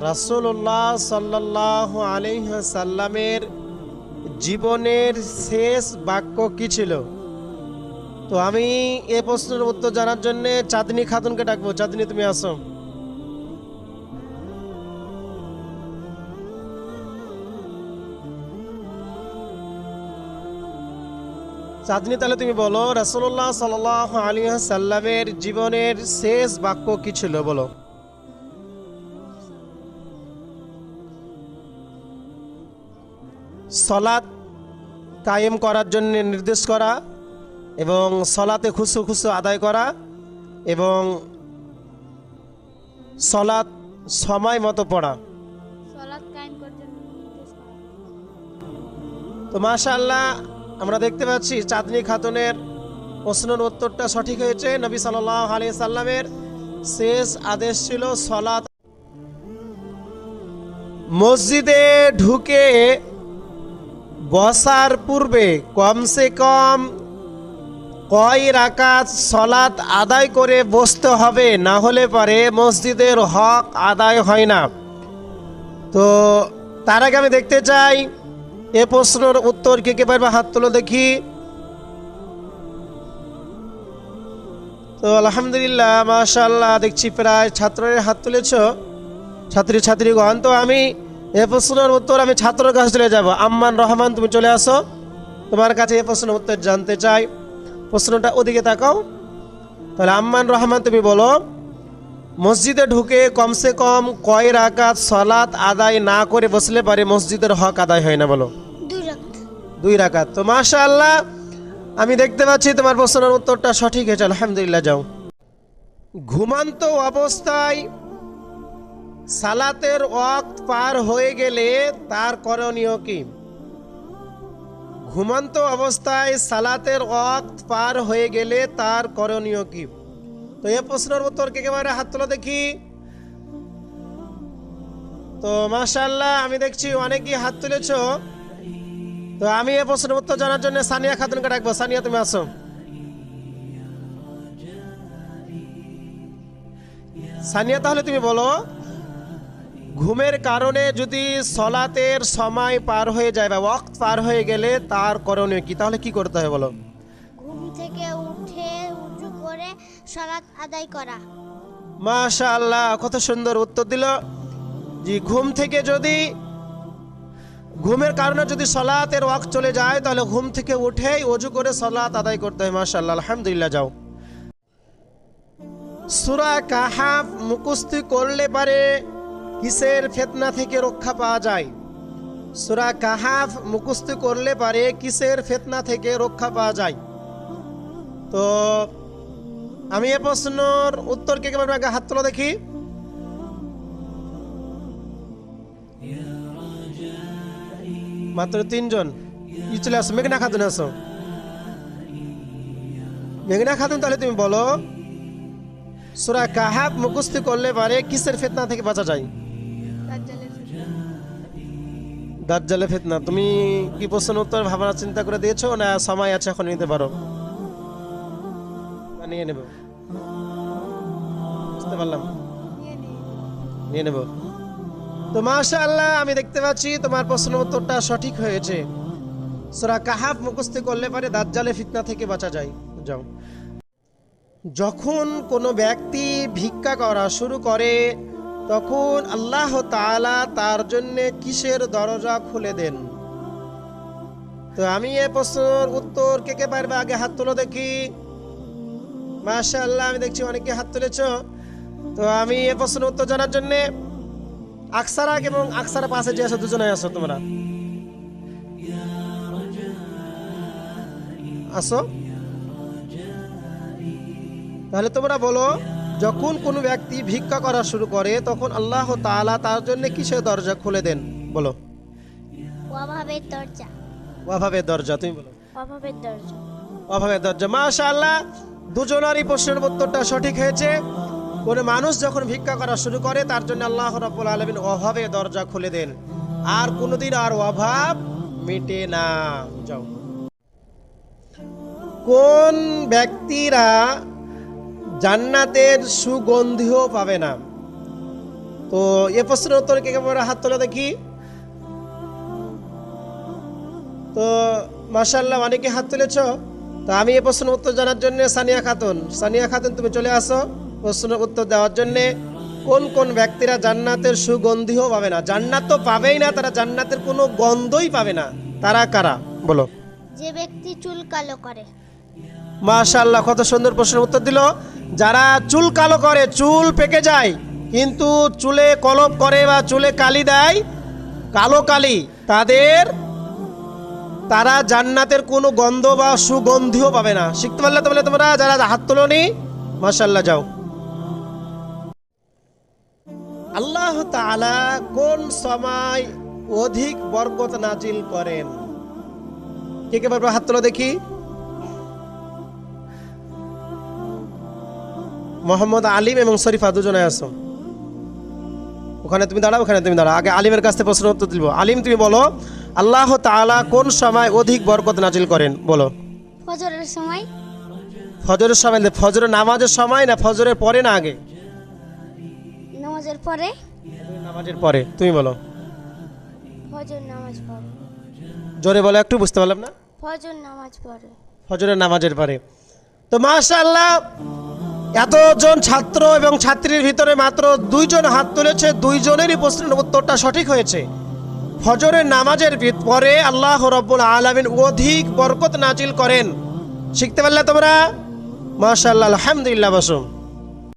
রাসূলুল্লাহ সাল্লাহ সাল্লামের জীবনের শেষ বাক্য কি ছিল? তো আমি এ প্রশ্নের উত্তর জানার জন্য চাঁদনি খাতুনকে ডাকবো। চাঁদনি, তুমি আসো। চাঁদনি, তাহলে তুমি বলো রাসুল্লাহ সাল্লাহ আলী সাল্লামের জীবনের শেষ বাক্য কি ছিল? বলো। সলাৎ কায়েম করার জন্য নির্দেশ করা এবং সলাতে খুশু খুশু আদায় করা এবং সলাৎ সময় মতো পড়া। তো মাশাআল্লাহ আমরা দেখতে পাচ্ছি চাঁদনি খাতুনের প্রশ্নের উত্তরটা সঠিক হয়েছে। নবী সাল্লাহ আলী সাল্লামের শেষ আদেশ ছিল সলাৎ। মসজিদে ঢুকে বসার পূর্বে কমসে কম কয় রাকাত সলাৎ আদায় করে বসতে হবে, না হলে পরে মসজিদের হক আদায় হয় না। তো তার আগে আমি দেখতে চাই, এ প্রশ্নের উত্তর কে কে পারবে হাত তুলো দেখি। তো আলহামদুলিল্লাহ মাশাল্লাহ দেখছি প্রায় ছাত্রের হাত তুলেছ। ছাত্রী ছাত্রীগণ তো আমি এ প্রশ্নের উত্তর আমি ছাত্রের কাছে চলে যাব। আম্মান রহমান তুমি চলে আসো। তোমার কাছে এ প্রশ্নের উত্তর জানতে চাই। প্রশ্নটা ওদিকে তাকাও। তাহলে আম্মান রহমান তুমি বলো মসজিদে ঢুকে কমসে কম কয় রাকাত সলাত আদায় না করে বসলে পারে মসজিদের হক আদায় হয় না বলো? দুই রাকাত। তো মাশাআল্লাহ আমি দেখতে পাচ্ছি তোমার প্রশ্নের উত্তরটা সঠিক হয়েছে। আলহামদুলিল্লাহ যাও। ঘুমান্ত অবস্থায় সালাতের ওয়াক্ত পার হয়ে গেলে তার করণীয় কি? ঘুমন্ত অবস্থায় সালাতের ওয়াক্ত পার হয়ে গেলে তার করণীয় কি? তো এ প্রশ্নের উত্তর কে একেবারে হাত তোলা দেখি। তো মাশাআল্লাহ, আমি দেখছি অনেকেই হাত তুলেছ। তো আমি এ প্রশ্নের উত্তর জানার জন্য সানিয়া খাতুনকে ডাকবো। সানিয়া, তুমি আসো সানিয়া, তাহলে তুমি বলো। ঘুমের কারণে যদি সলাতের সময় পার হয়ে যায় বা ওয়াক্ত পার হয়ে গেলে তার করণীয় কি? তাহলে কি করতে হবে বলো? ঘুম থেকে উঠে উঁচু করে সলাৎ আদায় করা। মাশা আল্লাহ কত সুন্দর উত্তর দিল। জি ঘুম থেকে যদি ঘুমের কারণে যদি সলাতের ওয়াক চলে যায় তাহলে ঘুম থেকে উঠেই অজু করে সলাত আদায় করতে হয় মাশা আল্লাহ আলহামদুলিল্লাহ যাও। সুরা কাহাফ মুকুস্তি করলে পারে। কিসের ফেতনা থেকে রক্ষা পাওয়া যায়? সুরা কাহাফ মুকুস্তি করলে পারে কিসের ফেতনা থেকে রক্ষা পাওয়া যায়? তো আমি এ প্রশ্নর উত্তর কে কেমন আগে হাত তোলা দেখি? মাত্র তিনজন। ই চলে আসো? মেঘনা খাতুন আসো। মেঘনা খাতুন, তাহলে তুমি বলো, সুরা কাহাব মুখস্থি করলে পারে কিসের ফেতনা থেকে বাঁচা যায়? দাজ্জালে ফেতনা তুমি কি প্রশ্ন উত্তর ভাবনা চিন্তা করে দিয়েছ না সময় আছে এখন নিতে পারো? নিয়ে নেব। বুঝতে পারলাম। নিয়ে নেব। তো মাশা আল্লাহ আমি দেখতে পাচ্ছি তোমার প্রশ্ন উত্তরটা সঠিক হয়েছে। সোরা কাহাব মুখস্থ করলে পারে দাজ্জালে ফিতনা থেকে বাঁচা যায়। যাও। যখন কোনো ব্যক্তি ভিক্ষা করা শুরু করে তখন আল্লাহ তাআলা তার জন্যে কিসের দরজা খুলে দেন? তো আমি এ প্রশ্নের উত্তর কে কে পারবে আগে হাত তুলো দেখি। মাশা আল্লাহ আমি দেখছি অনেকে হাত তুলেছ। তো আমি এ প্রশ্নের উত্তর জানার জন্য আকসারাক এবং আকসারা পাশে যে আছো দুজনে আছো তোমরা। আসো। তাহলে তোমরা বলো। যখন কোনো ব্যক্তি ভিক্ষা করা শুরু করে তখন আল্লাহ তাআলা তার জন্য কিসের দরজা খুলে দেন? বলো। অভাবের দরজা। অভাবের দরজা তুমি বলো। অভাবের দরজা। অভাবের দরজা। মাশাআল্লাহ দুজনেরই প্রশ্নের উত্তরটা সঠিক হয়েছে। কোনো মানুষ যখন ভিক্ষা করা শুরু করে তার জন্য আল্লাহ রাব্বুল আলামিন অভাবে দরজা খুলে দেন। আর কোনোদিন আর অভাব মিটে না। যাও। কোন ব্যক্তিরা জান্নাতের সুগন্ধিও পাবে না। তো এ প্রশ্নের উত্তর কে কে পারবে হাত তোলা দেখি। তো মাশাল্লাহ অনেকে হাত তুলেছ? তো আমি এ প্রশ্নের উত্তর জানার জন্য সানিয়া খাতুন। সানিয়া খাতুন তুমি চলে আসো প্রশ্নের উত্তর দেওয়ার জন্য। কোন কোন ব্যক্তিরা জান্নাতের সুগন্ধিও পাবে না? জান্নাত তো পাবেই না তারা জান্নাতের কোনো গন্ধই পাবে না। তারা কারা? বলো। যে ব্যক্তি চুল কালো করে। মাশাল্লাহ কত সুন্দর প্রশ্নের উত্তর দিল। যারা চুল কালো করে, চুল পেকে যায়, কিন্তু চুলে কলপ করে বা চুলে কালি দেয়, কালো কালি, তাদের, তারা জান্নাতের কোনো গন্ধ বা সুগন্ধিও পাবে না। শিখতে পারলে তো বলে তোমরা, যারা হাত তোলনি মাশাল্লাহ যাও। আল্লাহ তাআলা কোন সময় অধিক বরকত নাজিল করেন? কে কে হাত তোলো দেখি। মোহাম্মদ আলিম এবং শরীফা দুজনে আসো ওখানে তুমি দাঁড়াও ওখানে তুমি দাঁড়াও। আগে আলিমের কাছ থেকে প্রশ্ন উত্তর দিব আলিম তুমি বলো আল্লাহ তাআলা কোন সময় অধিক বরকত নাজিল করেন? বলো। ফজরের সময়? ফজরের সময় ফজরের নামাজের সময় না ফজরের পরে না আগে? নামাজের পরে? নামাজের পরে তুমি বলো। ফজর নামাজ পড়ে জোরে বলো একটু বুঝতে পারলাম না? ফজর নামাজ পড়ে ফজরের নামাজের পরে। তো মাশাআল্লাহ এতজন ছাত্র এবং ছাত্রীর ভিতরে মাত্র দুইজন হাত তুলেছে, দুইজনেরই প্রশ্নের উত্তরটা সঠিক হয়েছে। ফজরের নামাজের পরে আল্লাহ রব্বুল আলমিন অধিক বরকত নাজিল করেন। শিখতে পারলে তোমরা? মাশাল্লাহ আলহামদুলিল্লাহ বসুন